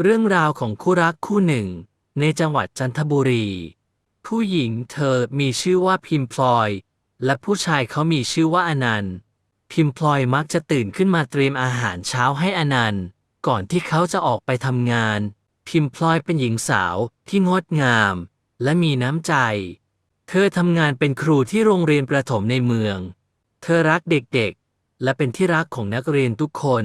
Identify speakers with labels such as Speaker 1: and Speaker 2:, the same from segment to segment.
Speaker 1: เรื่องราวของคู่รักคู่หนึ่ง ในจังหวัดจันทบุรี ผู้หญิงเธอมีชื่อว่าพิมพลอย และผู้ชายเขามีชื่อว่าอนันต์ พิมพลอยมักจะตื่นขึ้นมาเตรียมอาหารเช้าให้อนันต์ ก่อนที่เขาจะออกไปทำงาน พิมพลอยเป็นหญิงสาวที่งดงาม และมีน้ำใจ เธอทำงานเป็นครูที่โรงเรียนประถมในเมือง เธอรักเด็กๆ และเป็นที่รักของนักเรียนทุกคน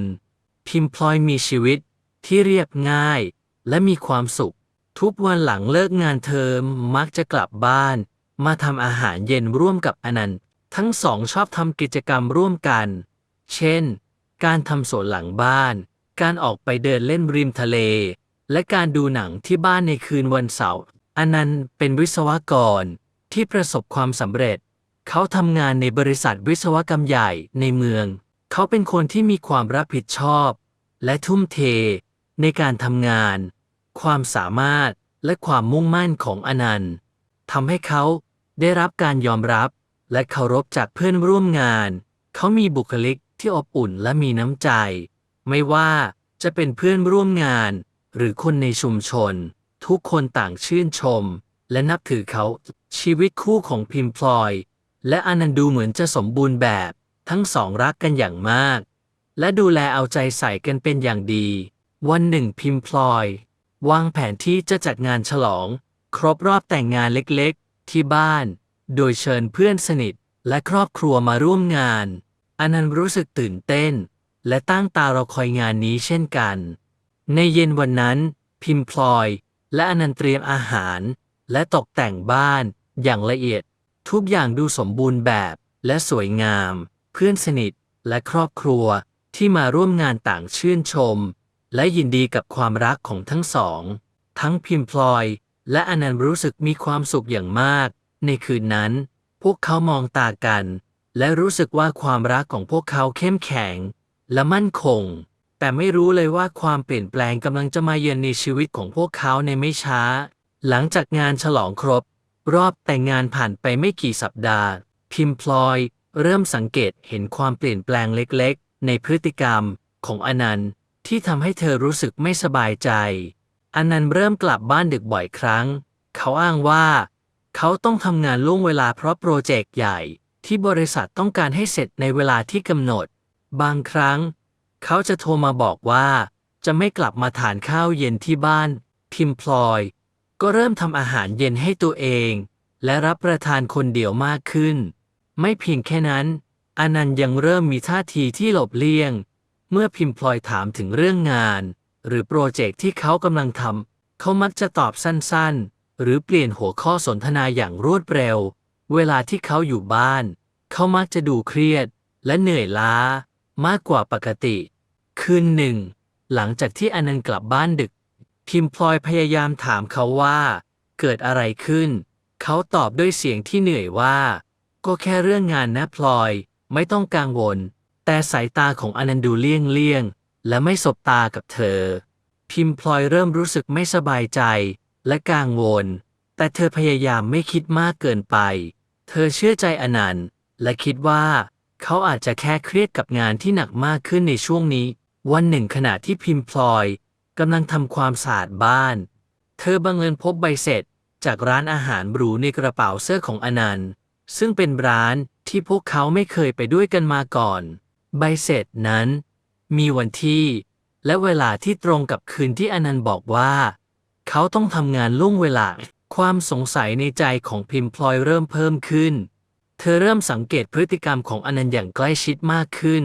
Speaker 1: พิมพลอยมีชีวิต ที่เรียบง่ายและมีความสุข ทุกวันหลังเลิกงานเธอมักจะกลับบ้าน มาทำอาหารเย็นร่วมกับอนันต์ทั้งสองชอบทำกิจกรรมร่วมกัน เช่น การทำสวนหลังบ้าน การออกไปเดินเล่นริมทะเล และการดูหนังที่บ้านในคืนวันเสาร์อนันต์เป็นวิศวกรที่ประสบความสำเร็จ เขาทำงานในบริษัทวิศวกรรมใหญ่ในเมือง เขาเป็นคนที่มีความรับผิดชอบ และทุ่มเท ในการทำงาน ความสามารถและความมุ่งมั่นของอนันต์ทำให้เขาได้รับการยอมรับและเคารพจากเพื่อนร่วมงาน เขามีบุคลิกที่อบอุ่นและมีน้ำใจ ไม่ว่าจะเป็นเพื่อนร่วมงาน หรือคนในชุมชน ทุกคนต่างชื่นชม และนับถือเขาชีวิตคู่ของพิมพลอย และอนันต์ดูเหมือนจะสมบูรณ์แบบ ทั้งสองรักกันอย่างมาก และดูแลเอาใจใส่กันเป็นอย่างดี วันหนึ่งพิมพลอย วางแผนที่จะจัดงานฉลอง ครบรอบแต่งงานเล็กๆ ที่บ้าน โดยเชิญเพื่อนสนิทและครอบครัวมาร่วมงาน อนันต์รู้สึกตื่นเต้น และตั้งตารอคอยงานนี้เช่นกัน ในเย็นวันนั้น พิมพลอย และอนันต์เตรียมอาหาร และตกแต่งบ้านอย่างละเอียด ทุกอย่างดูสมบูรณ์แบบและสวยงาม เพื่อนสนิทและครอบครัวที่มาร่วมงานต่างชื่นชม และยินดีกับความรักของทั้งสอง ทั้งพิมพลอย และอนันต์รู้สึกมีความสุขอย่างมาก ในคืนนั้น พวกเขามองตากัน และรู้สึกว่าความรักของพวกเขาเข้มแข็ง และมั่นคง แต่ไม่รู้เลยว่าความเปลี่ยนแปลงกำลังจะมาเยือนในชีวิตของพวกเขาในไม่ช้า หลังจากงานฉลองครบ รอบแต่งงานผ่านไปไม่กี่สัปดาห์ พิมพลอย เริ่มสังเกตเห็นความเปลี่ยนแปลงเล็กๆ ในพฤติกรรมของอนันต์ ที่ทำให้เธอรู้สึกไม่สบายใจอนนันต์เริ่มกลับบ้านดึกบ่อยครั้ง เขาอ้างว่า เขาต้องทำงานล่วงเวลาเพราะโปรเจกต์ใหญ่ ที่บริษัทต้องการให้เสร็จในเวลาที่กำหนด บางครั้ง เขาจะโทรมาบอกว่า จะไม่กลับมาทานข้าวเย็นที่บ้าน พิมพลอย ก็เริ่มทำอาหารเย็นให้ตัวเอง และรับประทานคนเดียวมากขึ้น ไม่เพียงแค่นั้น อนันต์ยังเริ่มมีท่าทีที่หลบเลี่ยง เมื่อพิมพลอยถามถึงเรื่องงาน หรือโปรเจกต์ที่เขากำลังทำเขามักจะตอบสั้นๆ หรือเปลี่ยนหัวข้อสนทนาอย่างรวดเร็ว เวลาที่เขาอยู่บ้าน เขามักจะดูเครียด และเหนื่อยล้า มากกว่าปกติ คืนหนึ่ง หลังจากที่อนันต์กลับบ้านดึก พิมพลอยพยายามถามเขาว่า เกิดอะไรขึ้น เขาตอบด้วยเสียงที่เหนื่อยว่า ก็แค่เรื่องงานนะพลอย ไม่ต้องกังวล แต่สายตาของอนันดูเลี่ยงเลี่ยง และไม่สบตากับเธอ พิมพลอยเริ่มรู้สึกไม่สบายใจและกังวล แต่เธอพยายามไม่คิดมากเกินไป เธอเชื่อใจอนันต์ และคิดว่า เขาอาจจะแค่เครียดกับงานที่หนักมากขึ้นในช่วงนี้ วันหนึ่งขณะที่พิมพลอยกำลังทำความสะอาดบ้าน เธอบังเอิญพบใบเสร็จจากร้านอาหารหรูในกระเป๋าเสื้อของอนันต์ ซึ่งเป็นร้านที่พวกเขาไม่เคยไปด้วยกันมาก่อน ใบเสร็จนั้น มีวันที่ และเวลาที่ตรงกับคืนที่อนันต์บอกว่า เขาต้องทำงานล่วงเวลา ความสงสัยในใจของพิมพลอยเริ่มเพิ่มขึ้น เธอเริ่มสังเกตพฤติกรรมของอนันต์อย่างใกล้ชิดมากขึ้น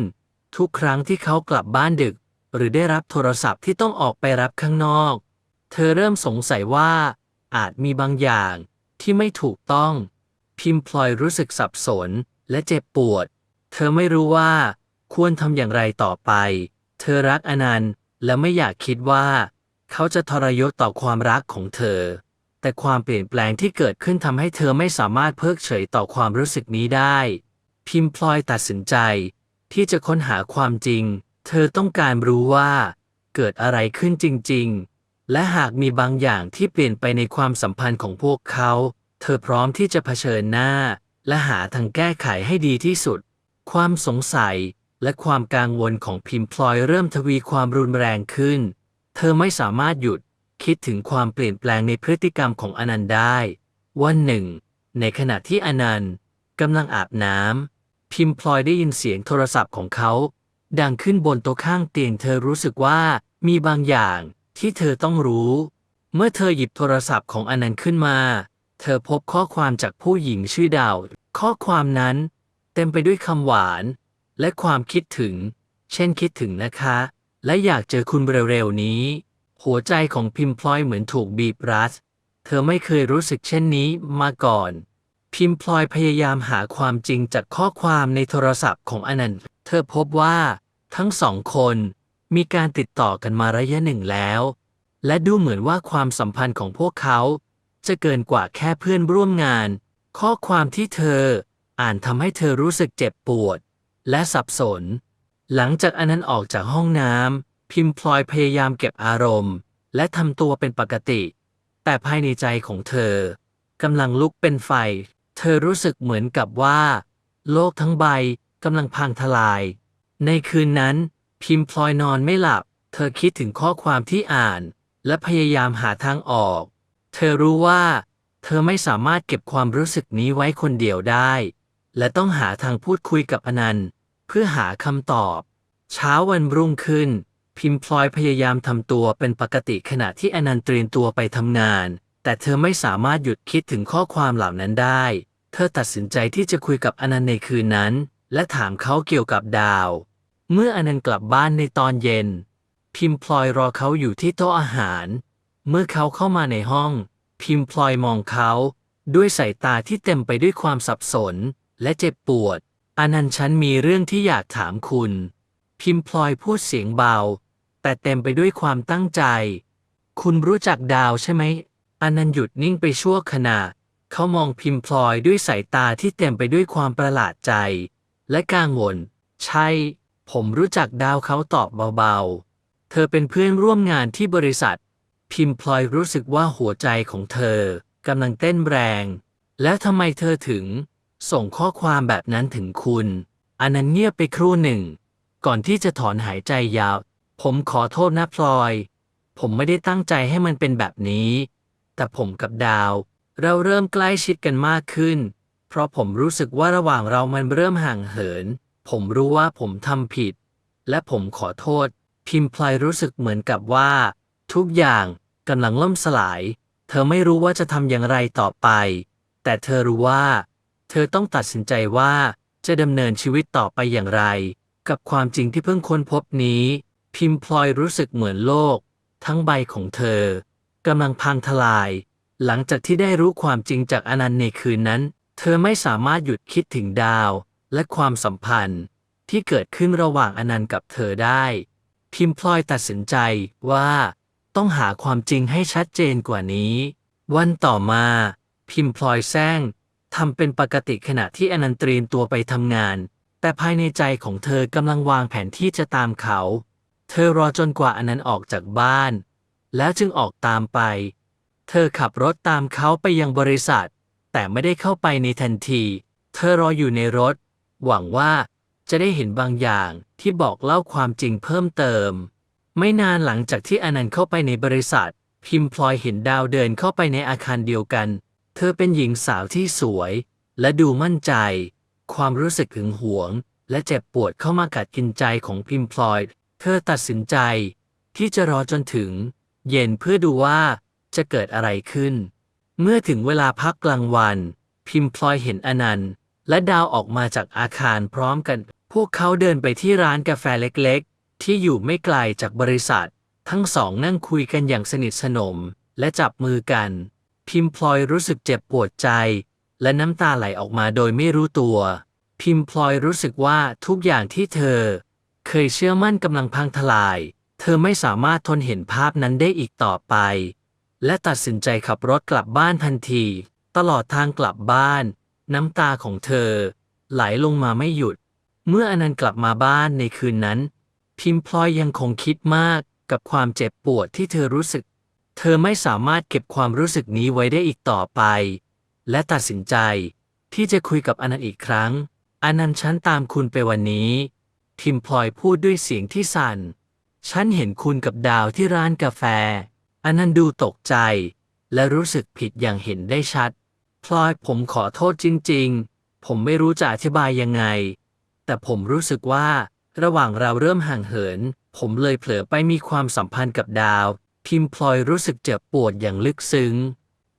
Speaker 1: ทุกครั้งที่เขากลับบ้านดึก หรือได้รับโทรศัพท์ที่ต้องออกไปรับข้างนอก เธอเริ่มสงสัยว่า อาจมีบางอย่างที่ไม่ถูกต้อง พิมพลอยรู้สึกสับสนและเจ็บปวด เธอไม่รู้ว่า ควรทำอย่างไรต่อไป เธอรักอนันต์และไม่อยากคิดว่า เขาจะทรยศต่อความรักของเธอ แต่ความเปลี่ยนแปลงที่เกิดขึ้นทำให้เธอไม่สามารถเพิกเฉยต่อความรู้สึกนี้ได้ พิมพลอยตัดสินใจ ที่จะค้นหาความจริง เธอต้องการรู้ว่า เกิดอะไรขึ้นจริง ๆ และหากมีบางอย่างที่เปลี่ยนไปในความสัมพันธ์ของพวกเขา เธอพร้อมที่จะเผชิญหน้า และหาทางแก้ไขให้ดีที่สุด ความสงสัย และความกังวลของพิมพลอยเริ่มทวีความรุนแรงขึ้น เธอไม่สามารถหยุดคิดถึงความเปลี่ยนแปลงในพฤติกรรมของอนันต์ได้ วันหนึ่ง ในขณะที่อนันต์กำลังอาบน้ำพิมพลอยได้ยินเสียงโทรศัพท์ของเขา ดังขึ้นบนโต๊ะข้างเตียงเธอรู้สึกว่ามีบางอย่างที่เธอต้องรู้ เมื่อเธอหยิบโทรศัพท์ของอนันต์ขึ้นมา เธอพบข้อความจากผู้หญิงชื่อดาว ข้อความนั้น เต็มไปด้วยคำหวาน และความคิดถึง เช่นคิดถึงนะคะ และอยากเจอคุณเร็วๆนี้ หัวใจของพิมพลอยเหมือนถูกบีบรัดเธอไม่เคยรู้สึกเช่นนี้มาก่อน พิมพลอยพยายามหาความจริงจากข้อความในโทรศัพท์ของอนันต์ เธอพบว่าทั้งสองคนมีการติดต่อกันมาระยะหนึ่งแล้ว และดูเหมือนว่าความสัมพันธ์ของพวกเขา จะเกินกว่าแค่เพื่อนร่วมงาน ข้อความที่เธออ่านทำให้เธอรู้สึกเจ็บปวด และสับสน หลังจากอันนั้นออกจากห้องน้ำพิมพลอยพยายามเก็บอารมณ์ และทำตัวเป็นปกติ แต่ภายในใจของเธอกำลังลุกเป็นไฟ เธอรู้สึกเหมือนกับว่า โลกทั้งใบกำลังพังทลาย ในคืนนั้น พิมพลอยนอนไม่หลับ เธอคิดถึงข้อความที่อ่าน และพยายามหาทางออก เธอรู้ว่า เธอไม่สามารถเก็บความรู้สึกนี้ไว้คนเดียวได้ และต้องหาทางพูดคุยกับอนันต์ เพื่อหาคำตอบ เช้าวันรุ่งขึ้น พิมพลอยพยายามทำตัวเป็นปกติขณะที่อนันต์เตรียมตัวไปทำงาน แต่เธอไม่สามารถหยุดคิดถึงข้อความเหล่านั้นได้ เธอตัดสินใจที่จะคุยกับอนันต์ในคืนนั้น และถามเขาเกี่ยวกับดาว เมื่ออนันต์กลับบ้านในตอนเย็น พิมพลอยรอเขาอยู่ที่โต๊ะอาหาร เมื่อเขาเข้ามาในห้อง พิมพลอยมองเขาด้วยสายตาที่เต็มไปด้วยความสับสน และเจ็บปวด อนันต์ฉันมีเรื่องที่อยากถามคุณ พิมพลอยพูดเสียงเบา แต่เต็มไปด้วยความตั้งใจ คุณรู้จักดาวใช่ไหม อนันต์หยุดนิ่งไปชั่วขณะ เขามองพิมพลอยด้วยสายตาที่เต็มไปด้วยความประหลาดใจ และกังวล ใช่ ผมรู้จักดาวเขาตอบเบาๆ เธอเป็นเพื่อนร่วมงานที่บริษัท พิมพลอยรู้สึกว่าหัวใจของเธอกำลังเต้นแรง แล้วทำไมเธอถึง ส่งข้อความแบบนั้นถึงคุณ อันนั้นเงียบไปครู่หนึ่ง ก่อนที่จะถอนหายใจยาว ผมขอโทษนะพลอย ผมไม่ได้ตั้งใจให้มันเป็นแบบนี้ แต่ผมกับดาว เราเริ่มใกล้ชิดกันมากขึ้น เพราะผมรู้สึกว่าระหว่างเรามันเริ่มห่างเหิน ผมรู้ว่าผมทำผิด และผมขอโทษ พิมพลอยรู้สึกเหมือนกับว่า ทุกอย่างกำลังล่มสลาย เธอไม่รู้ว่าจะทำอย่างไรต่อไป แต่เธอรู้ว่า เธอต้องตัดสินใจว่าจะดำเนินชีวิตต่อไปอย่างไร กับความจริงที่เพิ่งค้นพบนี้ พิมพลอยรู้สึกเหมือนโลก ทั้งใบของเธอกำลังพังทลาย หลังจากที่ได้รู้ความจริงจากอนันต์ในคืนนั้น เธอไม่สามารถหยุดคิดถึงดาว และความสัมพันธ์ ที่เกิดขึ้นระหว่างอนันต์กับเธอได้ พิมพลอยตัดสินใจว่า ต้องหาความจริงให้ชัดเจนกว่านี้ วันต่อมา พิมพลอยแซง ทำเป็นปกติขณะที่อนันต์เตรียมตัวไปทำงาน แต่ภายในใจของเธอกำลังวางแผนที่จะตามเขา เธอรอจนกว่าอนันต์ออกจากบ้าน แล้วจึงออกตามไป เธอขับรถตามเขาไปยังบริษัท แต่ไม่ได้เข้าไปในทันที เธอรออยู่ในรถ หวังว่าจะได้เห็นบางอย่างที่บอกเล่าความจริงเพิ่มเติม ไม่นานหลังจากที่อนันต์เข้าไปในบริษัท พิมพลอยเห็นดาวเดินเข้าไปในอาคารเดียวกัน เธอเป็นหญิงสาวที่สวย และดูมั่นใจ ความรู้สึกหึงหวง และเจ็บปวดเข้ามากัดกินใจของพิมพลอย เธอตัดสินใจ ที่จะรอจนถึง เย็นเพื่อดูว่าจะเกิดอะไรขึ้น เมื่อถึงเวลาพักกลางวัน พิมพลอยเห็นอนันต์ และดาวออกมาจากอาคารพร้อมกัน พวกเขาเดินไปที่ร้านกาแฟเล็กๆ ที่อยู่ไม่ไกลจากบริษัท ทั้งสองนั่งคุยกันอย่างสนิทสนมและจับมือกัน พิมพลอยรู้สึกเจ็บปวดใจ และน้ำตาไหลออกมาโดยไม่รู้ตัว พิมพลอยรู้สึกว่าทุกอย่างที่เธอ เคยเชื่อมั่นกำลังพังทลาย เธอไม่สามารถทนเห็นภาพนั้นได้อีกต่อไป และตัดสินใจขับรถกลับบ้านทันที ตลอดทางกลับบ้าน น้ำตาของเธอ ไหลลงมาไม่หยุด เมื่ออนันต์กลับมาบ้านในคืนนั้น พิมพลอยยังคงคิดมากกับความเจ็บปวดที่เธอรู้สึก เธอไม่สามารถเก็บความรู้สึกนี้ไว้ได้อีกต่อไป และตัดสินใจที่จะคุยกับอนันต์อีกครั้ง อนันต์ฉันตามคุณไปวันนี้พิมพลอยพูดด้วยเสียงที่สั่น ฉันเห็นคุณกับดาวที่ร้านกาแฟ อนันนั้นดูตกใจ และรู้สึกผิดอย่างเห็นได้ชัด พลอยผมขอโทษจริง ๆ ผมไม่รู้จะอธิบายยังไง แต่ผมรู้สึกว่า ระหว่างเราเริ่มห่างเหิน ผมเลยเผลอไปมีความสัมพันธ์กับดาว พิมพลอยรู้สึกเจ็บปวดอย่างลึกซึ้ง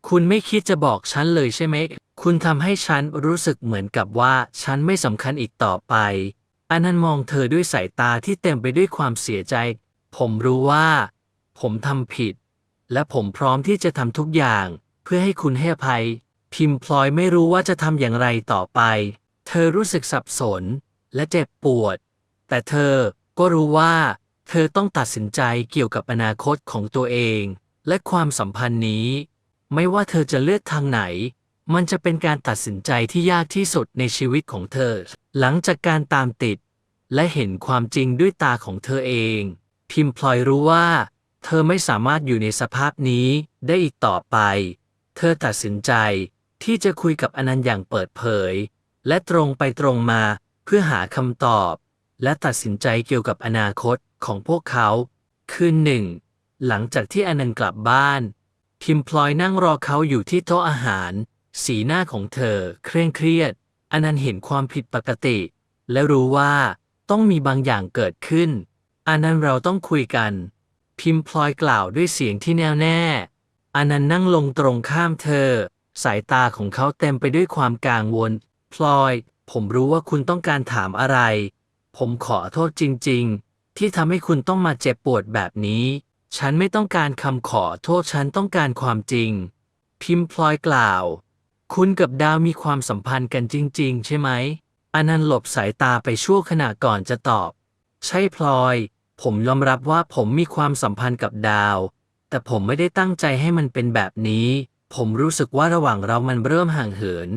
Speaker 1: คุณไม่คิดจะบอกฉันเลยใช่ไหม คุณทำให้ฉันรู้สึกเหมือนกับว่าฉันไม่สำคัญอีกต่อไปอันนั้นมองเธอด้วยสายตาที่เต็มไปด้วยความเสียใจ ผมรู้ว่า ผมทำผิด และผมพร้อมที่จะทำทุกอย่าง เพื่อให้คุณให้อภัย พิมพลอยไม่รู้ว่าจะทำอย่างไรต่อไป เธอรู้สึกสับสนและเจ็บปวด แต่เธอก็รู้ว่า เธอต้องตัดสินใจเกี่ยวกับอนาคตของตัวเอง และความสัมพันธ์นี้ ไม่ว่าเธอจะเลือกทางไหน มันจะเป็นการตัดสินใจที่ยากที่สุดในชีวิตของเธอ หลังจากการตามติด และเห็นความจริงด้วยตาของเธอเอง พิมพลอยรู้ว่า เธอไม่สามารถอยู่ในสภาพนี้ได้อีกต่อไป เธอตัดสินใจที่จะคุยกับอนันต์อย่างเปิดเผย และตรงไปตรงมาเพื่อหาคำตอบ และตัดสินใจเกี่ยวกับอนาคต ของพวกเขาคืนหนึ่ง หลังจากที่อนันต์กลับบ้าน พิมพลอยนั่งรอเขาอยู่ที่โต๊ะอาหาร สีหน้าของเธอ เคร่งเครียด อนันต์เห็นความผิดปกติ และรู้ว่าต้องมีบางอย่างเกิดขึ้น อนันต์เราต้องคุยกัน พิมพลอยกล่าวด้วยเสียงที่แน่วแน่อนันต์นั่งลงตรงข้ามเธอ สายตาของเขาเต็มไปด้วยความกังวล พลอย ผมรู้ว่าคุณต้องการถามอะไร ผมขอโทษจริงๆ ที่ทำให้คุณต้องมาเจ็บปวดแบบนี้ ฉันไม่ต้องการคำขอโทษฉันต้องการความจริง พิมพลอยกล่าว คุณกับดาวมีความสัมพันธ์กันจริง ๆ ใช่ไหมอนันต์หลบสายตาไปชั่วขณะก่อนจะตอบ ใช่พลอย ผมยอมรับว่าผมมีความสัมพันธ์กับดาว แต่ผมไม่ได้ตั้งใจให้มันเป็นแบบนี้ ผมรู้สึกว่าระหว่างเรามันเริ่มห่างเหิน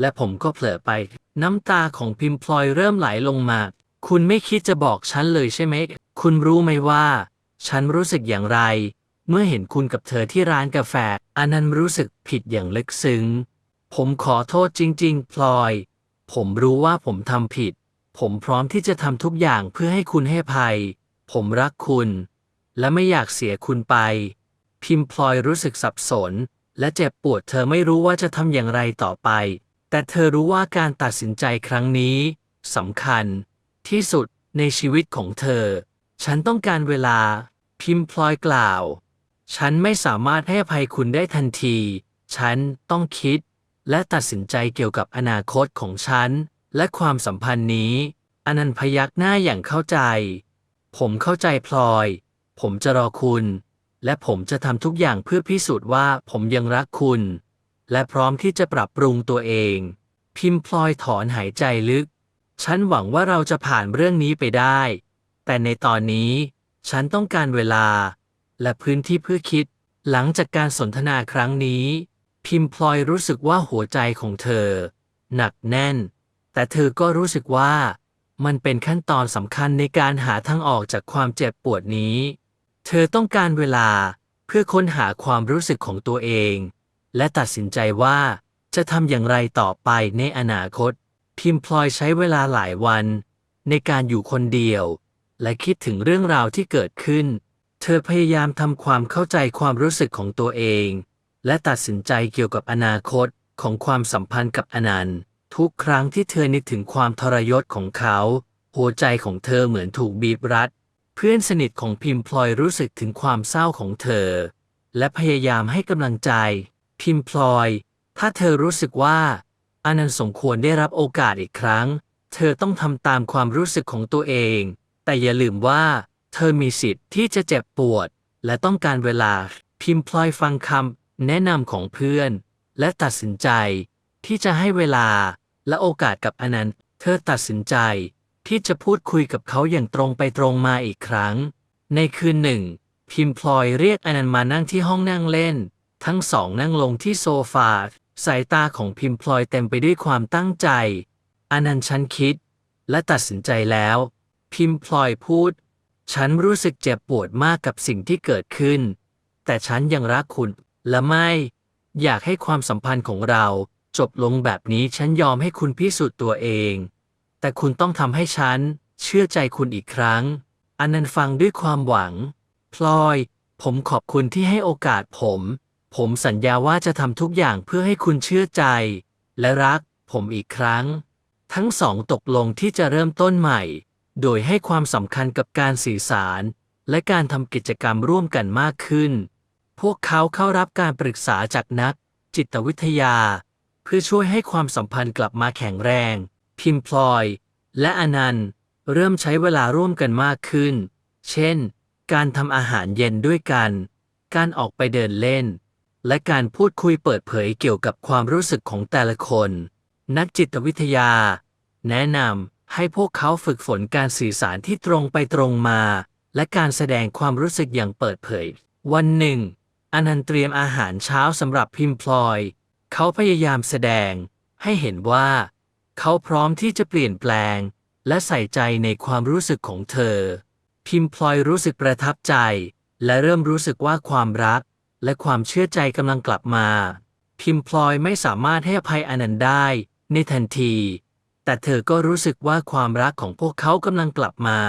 Speaker 1: และผมก็เผลอไป น้ำตาของพิมพลอยเริ่มไหลลงมา คุณไม่คิดจะบอกฉันเลยใช่ไหม คุณรู้ไหมว่า ฉันรู้สึกอย่างไร เมื่อเห็นคุณกับเธอที่ร้านกาแฟอันนั้นรู้สึกผิดอย่างลึกซึ้ง ผมขอโทษจริง ๆ พลอย ผมรู้ว่าผมทำผิด ผมพร้อมที่จะทำทุกอย่างเพื่อให้คุณให้ภัย ผมรักคุณ และไม่อยากเสียคุณไป พิมพลอยรู้สึกสับสน และเจ็บปวดเธอไม่รู้ว่าจะทำอย่างไรต่อไป แต่เธอรู้ว่าการตัดสินใจครั้งนี้สำคัญ ที่สุดในชีวิตของเธอ ฉันต้องการเวลา พิมพลอยกล่าว ฉันไม่สามารถให้อภัยคุณได้ทันที ฉันต้องคิด และตัดสินใจเกี่ยวกับอนาคตของฉัน และความสัมพันธ์นี้ อนันต์พยักหน้าอย่างเข้าใจ ผมเข้าใจพลอย ผมจะรอคุณ และผมจะทำทุกอย่างเพื่อพิสูจน์ว่าผมยังรักคุณ และพร้อมที่จะปรับปรุงตัวเอง พิมพลอยถอนหายใจลึก ฉันหวังว่าเราจะผ่านเรื่องนี้ไปได้ แต่ในตอนนี้ ฉันต้องการเวลา และพื้นที่เพื่อคิด หลังจากการสนทนาครั้งนี้ พิมพลอยรู้สึกว่าหัวใจของเธอ หนักแน่น แต่เธอก็รู้สึกว่ามันเป็นขั้นตอนสำคัญในการหาทางออกจากความเจ็บปวดนี้ เธอต้องการเวลาเพื่อค้นหาความรู้สึกของตัวเอง และตัดสินใจว่าจะทำอย่างไรต่อไปในอนาคต พิมพลอยใช้เวลาหลายวัน ในการอยู่คนเดียว และคิดถึงเรื่องราวที่เกิดขึ้น เธอพยายามทำความเข้าใจความรู้สึกของตัวเอง และตัดสินใจเกี่ยวกับอนาคตของความสัมพันธ์กับอนันต์ ทุกครั้งที่เธอนึกถึงความทรยศของเขา หัวใจของเธอเหมือนถูกบีบรัด เพื่อนสนิทของพิมพลอยรู้สึกถึงความเศร้าของเธอ และพยายามให้กำลังใจ พิมพลอย ถ้าเธอรู้สึกว่า อนันต์สมควรได้รับโอกาสอีกครั้ง เธอต้องทำตามความรู้สึกของตัวเอง แต่อย่าลืมว่า เธอมีสิทธิ์ที่จะเจ็บปวด และต้องการเวลาพิมพลอยฟังคำแนะนำของเพื่อน และตัดสินใจ ที่จะให้เวลาและโอกาสกับอนันต์ เธอตัดสินใจ ที่จะพูดคุยกับเขาอย่างตรงไปตรงมาอีกครั้ง ในคืนหนึ่ง พิมพลอยเรียกอนันต์มานั่งที่ห้องนั่งเล่น ทั้งสองนั่งลงที่โซฟา สายตาของพิมพลอยเต็มไปด้วยความตั้งใจ อนันต์ฉันคิด และตัดสินใจแล้ว พิมพลอยพูด ฉันรู้สึกเจ็บปวดมากกับสิ่งที่เกิดขึ้น แต่ฉันยังรักคุณ และไม่ อยากให้ความสัมพันธ์ของเรา จบลงแบบนี้ฉันยอมให้คุณพิสูจน์ตัวเอง แต่คุณต้องทำให้ฉัน เชื่อใจคุณอีกครั้งอันนันต์ฟังด้วยความหวัง พลอย ผมขอบคุณที่ให้โอกาสผม ผมสัญญาว่าจะทำทุกอย่างเพื่อให้คุณเชื่อใจ และรักผมอีกครั้ง ทั้งสองตกลงที่จะเริ่มต้นใหม่ โดยให้ความสำคัญกับการสื่อสาร และการทำกิจกรรมร่วมกันมากขึ้น พวกเขาเข้ารับการปรึกษาจากนัก จิตวิทยา เพื่อช่วยให้ความสัมพันธ์กลับมาแข็งแรง พิมพลอย และอนันต์ เริ่มใช้เวลาร่วมกันมากขึ้น เช่น การทำอาหารเย็นด้วยกัน การออกไปเดินเล่น และการพูดคุยเปิดเผยเกี่ยวกับความรู้สึกของแต่ละคน นักจิตวิทยา แนะนำให้พวกเขาฝึกฝนการสื่อสารที่ตรงไปตรงมา และการแสดงความรู้สึกอย่างเปิดเผย วันหนึ่ง อนันต์เตรียมอาหารเช้าสำหรับพิมพลอย เขาพยายามแสดง ให้เห็นว่า เขาพร้อมที่จะเปลี่ยนแปลง และใส่ใจในความรู้สึกของเธอ พิมพลอยรู้สึกประทับใจ และเริ่มรู้สึกว่าความรัก และความเชื่อใจกำลังกลับมา พิมพลอยไม่สามารถให้อภัยอนันต์ได้ในทันที แต่เธอก็รู้สึกว่าความรักของพวกเขากำลังกลับมา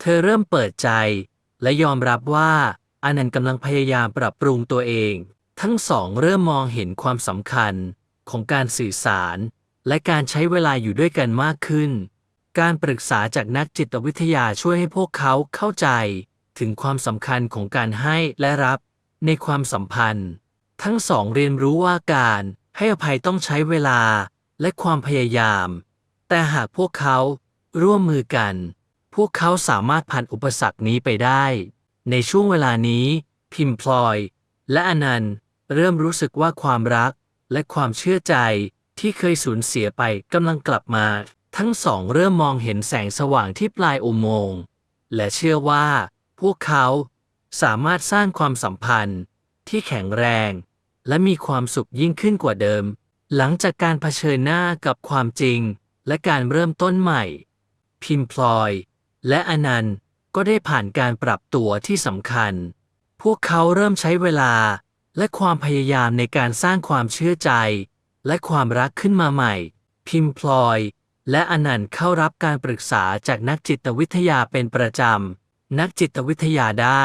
Speaker 1: เธอเริ่มเปิดใจ และยอมรับว่าอนันต์กำลังพยายามปรับปรุงตัวเอง ทั้งสองเริ่มมองเห็นความสำคัญของการสื่อสาร และการใช้เวลาอยู่ด้วยกันมากขึ้น การปรึกษาจากนักจิตวิทยาช่วยให้พวกเขาเข้าใจ ถึงความสำคัญของการให้และรับ ในความสัมพันธ์ ทั้งสองเรียนรู้ว่าการให้อภัยต้องใช้เวลาและความพยายาม แต่หากพวกเขาร่วมมือกัน พวกเขาสามารถผ่านอุปสรรคนี้ไปได้ ในช่วงเวลานี้ พิมพลอย และอนันต์เริ่มรู้สึกว่าความรักและความเชื่อใจที่เคยสูญเสียไปกำลังกลับมา ทั้งสองเริ่มมองเห็นแสงสว่างที่ปลายอุโมงค์และเชื่อว่าพวกเขา สามารถสร้างความสัมพันธ์ที่แข็งแรง และมีความสุขยิ่งขึ้นกว่าเดิม หลังจากการเผชิญหน้ากับความจริง และการเริ่มต้นใหม่ พิมพลอย และอนันต์ก็ได้ผ่านการปรับตัวที่สำคัญ พวกเขาเริ่มใช้เวลาและความพยายามในการสร้างความเชื่อใจ และความรักขึ้นมาใหม่ พิมพลอย และอนันต์เข้ารับการปรึกษาจากนักจิตวิทยาเป็นประจำ นักจิตวิทยาได้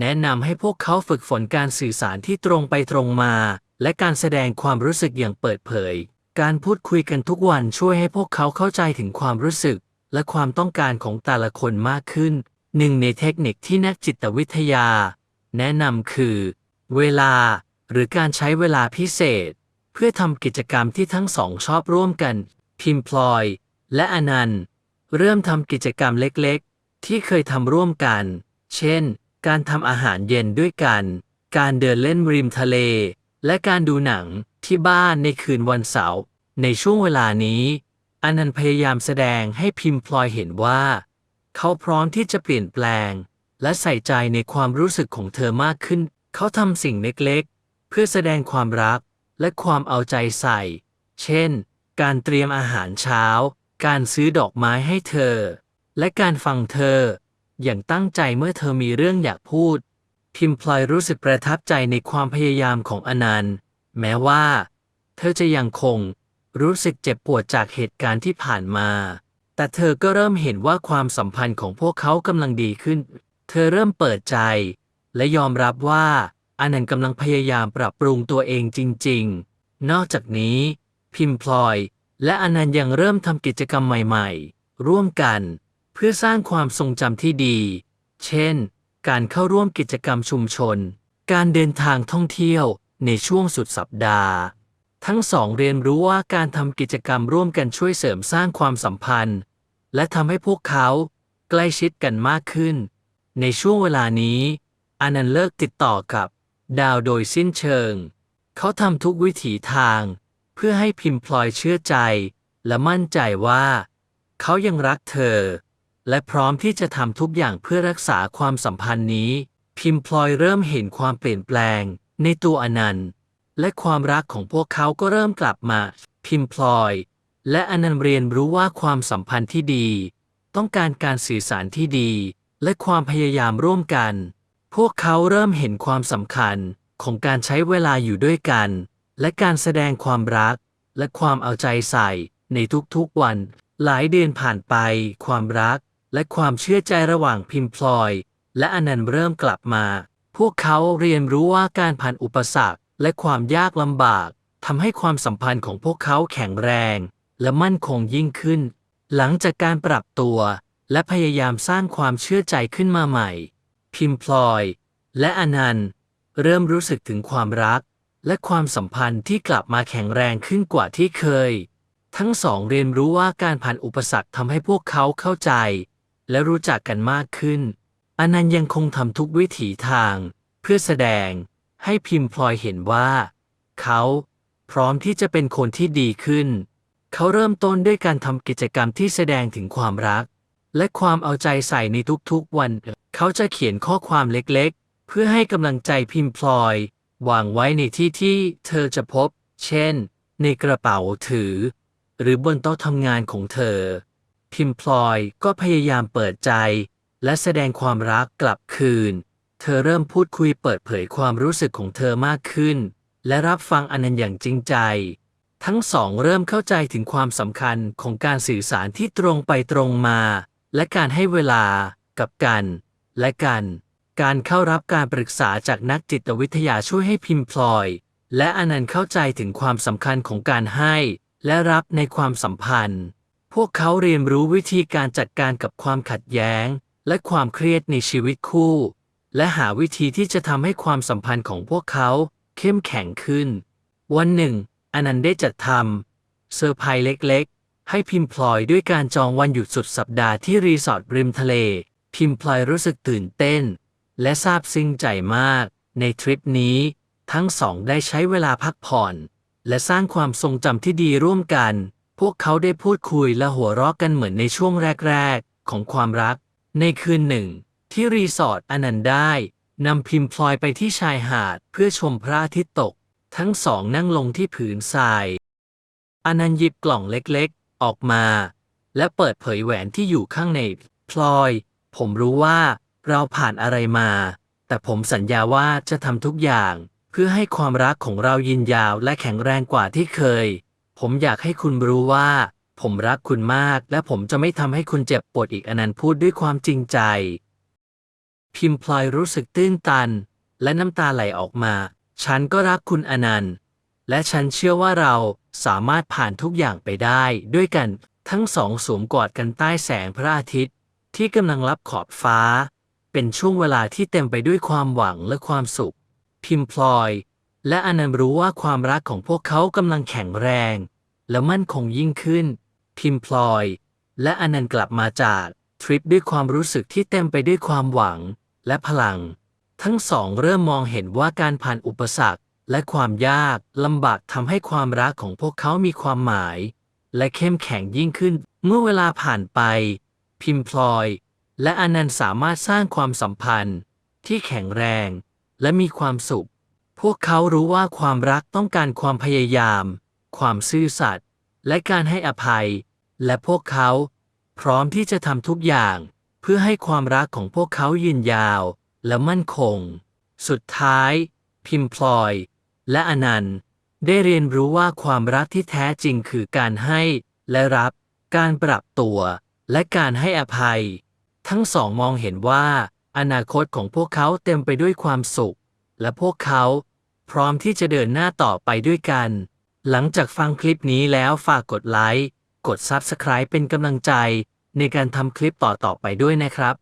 Speaker 1: แนะนำให้พวกเขาฝึกฝนการสื่อสารที่ตรงไปตรงมา และการแสดงความรู้สึกอย่างเปิดเผย การพูดคุยกันทุกวันช่วยให้พวกเขาเข้าใจถึงความรู้สึก และความต้องการของแต่ละคนมากขึ้น หนึ่งในเทคนิคที่นักจิตวิทยา แนะนำคือ เวลา หรือการใช้เวลาพิเศษ เพื่อทำกิจกรรมที่ทั้งสองชอบร่วมกัน พิมพลอย และอนันต์ เริ่มทำกิจกรรมเล็กๆ ที่เคยทำร่วมกัน เช่น การทำอาหารเย็นด้วยกัน การเดินเล่นริมทะเล และการดูหนังที่บ้านในคืนวันเสาร์ ในช่วงเวลานี้อนันต์พยายามแสดงให้พิมพลอยเห็นว่า เขาพร้อมที่จะเปลี่ยนแปลง และใส่ใจในความรู้สึกของเธอมากขึ้น เขาทำสิ่งเล็กๆ เพื่อแสดงความรักและความเอาใจใส่ เช่น การเตรียมอาหารเช้า การซื้อดอกไม้ให้เธอ และการฟังเธอ อย่างตั้งใจเมื่อเธอมีเรื่องอยากพูด พิมพลอยรู้สึกประทับใจในความพยายามของอนันต์ แม้ว่า เธอจะยังคงรู้สึกเจ็บปวดจากเหตุการณ์ที่ผ่านมา แต่เธอก็เริ่มเห็นว่าความสัมพันธ์ของพวกเขากำลังดีขึ้น เธอเริ่มเปิดใจ และยอมรับว่าอนันต์กำลังพยายามปรับปรุงตัวเองจริง ๆ นอกจากนี้ พิมพลอย และอนันต์ยังเริ่มทำกิจกรรมใหม่ ๆ ร่วมกัน พื่อสร้างความทรงจำที่ดี เช่น การเข้าร่วมกิจกรรมชุมชน การเดินทางท่องเที่ยวในช่วงสุดสัปดาห์ ทั้งสองเรียนรู้ว่าการทำกิจกรรมร่วมกันช่วยเสริมสร้างความสัมพันธ์ และทำให้พวกเขาใกล้ชิดกันมากขึ้น ในช่วงเวลานี้อนันต์เลิกติดต่อกับ ดาวโดยสิ้นเชิง เขาทำทุกวิถีทาง เพื่อให้พิมพลอยเชื่อใจ และมั่นใจว่า เขายังรักเธอ และพร้อมที่จะทำทุกอย่างเพื่อรักษาความสัมพันธ์นี้ พิมพลอยเริ่มเห็นความเปลี่ยนแปลง ในตัวอนันต์ และความรักของพวกเขาก็เริ่มกลับมา พิมพลอย และอนันต์เรียนรู้ว่าความสัมพันธ์ที่ดี ต้องการการสื่อสารที่ดี และความพยายามร่วมกัน พวกเขาเริ่มเห็นความสำคัญของการใช้เวลาอยู่ด้วยกัน และการแสดงความรัก และความเอาใจใส่ในทุกๆวัน หลายเดือนผ่านไป ความรัก และความเชื่อใจระหว่างพิมพลอย และอนันต์เริ่มกลับมา พวกเขาเรียนรู้ว่าการผ่านอุปสรรค และความยากลำบากทำให้ความสัมพันธ์ของพวกเขาแข็งแรง และมั่นคงยิ่งขึ้น หลังจากการปรับตัว และพยายามสร้างความเชื่อใจขึ้นมาใหม่ พิมพลอย และอนันต์ เริ่มรู้สึกถึงความรัก และความสัมพันธ์ที่กลับมาแข็งแรงขึ้นกว่าที่เคย ทั้งสองเรียนรู้ว่าการผ่านอุปสรรคทำให้พวกเขาเข้าใจ และรู้จักกันมากขึ้น อนันต์ยังคงทำทุกวิถีทาง เพื่อแสดงให้พิมพลอยเห็นว่า เขา พร้อมที่จะเป็นคนที่ดีขึ้น เขาเริ่มต้นด้วยการทำกิจกรรมที่แสดงถึงความรัก และความเอาใจใส่ในทุกๆวัน เขาจะเขียนข้อความเล็กๆ เพื่อให้กำลังใจพิมพลอยวางไว้ในที่ที่เธอจะพบ เช่น ในกระเป๋าถือ หรือบนโต๊ะทำงานของเธอ พิมพลอยก็พยายามเปิดใจ และแสดงความรักกลับคืน เธอเริ่มพูดคุยเปิดเผยความรู้สึกของเธอมากขึ้น และรับฟังอนันต์อย่างจริงใจ ทั้งสองเริ่มเข้าใจถึงความสำคัญของการสื่อสารที่ตรงไปตรงมา และการให้เวลากับกัน และกัน การเข้ารับการปรึกษาจากนักจิตวิทยาช่วยให้พิมพลอย และอนันต์เข้าใจถึงความสำคัญของการให้ และรับในความสัมพันธ์ พวกเขาเรียนรู้วิธีการจัดการกับความขัดแย้ง และความเครียดในชีวิตคู่ และหาวิธีที่จะทำให้ความสัมพันธ์ของพวกเขาเข้มแข็งขึ้น วันหนึ่งอนันต์ได้จัดทำเซอร์ไพรส์เล็กๆ ให้พิมพลอยด้วยการจองวันหยุดสุดสัปดาห์ที่รีสอร์ทริมทะเล พิมพลอยรู้สึกตื่นเต้น และซาบซึ้งใจมาก ในทริปนี้ ทั้งสองได้ใช้เวลาพักผ่อน และสร้างความทรงจำที่ดีร่วมกัน พวกเขาได้พูดคุยและหัวเราะกันเหมือนในช่วงแรก ๆ ของความรัก ในคืนหนึ่ง ที่รีสอร์ทอนันได้นำพิมพลอยไปที่ชายหาดเพื่อชมพระอาทิตย์ตก ทั้งสองนั่งลงที่ผืนทรายอนันหยิบกล่องเล็กๆ ออกมา และเปิดเผยแหวนที่อยู่ข้างในพลอย ผมรู้ว่าเราผ่านอะไรมา แต่ผมสัญญาว่าจะทำทุกอย่าง เพื่อให้ความรักของเรายืนยาวและแข็งแรงกว่าที่เคย ผมอยากให้คุณรู้ว่า ผมรักคุณมาก และผมจะไม่ทำให้คุณเจ็บปวดอีกอนันต์พูดด้วยความจริงใจ พิมพลอยรู้สึกตื้นตัน และน้ำตาไหลออกมา ฉันก็รักคุณอนันต์ และฉันเชื่อว่าเราสามารถผ่านทุกอย่างไปได้ด้วยกันทั้งสองสวมกอดกันใต้แสงพระอาทิตย์ ที่กำลังรับขอบฟ้า เป็นช่วงเวลาที่เต็มไปด้วยความหวังและความสุข พิมพลอย และอนันต์รู้ว่าความรักของพวกเขากำลังแข็งแรง และมั่นคงยิ่งขึ้น พิมพลอย และอนันต์กลับมาจากทริปด้วยความรู้สึกที่เต็มไปด้วยความหวัง และพลัง ทั้งสองเริ่มมองเห็นว่าการผ่านอุปสรรค และความยากลำบากทำให้ความรักของพวกเขามีความหมาย และเข้มแข็งยิ่งขึ้น เมื่อเวลาผ่านไป พิมพลอย และอนันต์สามารถสร้างความสัมพันธ์ ที่แข็งแรง และมีความสุข พวกเขารู้ว่าความรักต้องการความพยายาม ความซื่อสัตย์และการให้อภัย และพวกเขา พร้อมที่จะทำทุกอย่าง เพื่อให้ความรักของพวกเขายืนยาว และมั่นคง สุดท้าย พิมพลอย และอนันต์ ได้เรียนรู้ว่าความรักที่แท้จริงคือการให้และรับ การปรับตัว และการให้อภัย ทั้งสองมองเห็นว่า อนาคตของพวกเขาเต็มไปด้วยความสุข และพวกเขา พร้อมที่จะเดินหน้าต่อไปด้วยกัน หลังจากฟังคลิปนี้แล้วฝากกดไลค์ กด Subscribe เป็นกำลังใจ ในการทำคลิปต่อๆไปด้วยนะครับ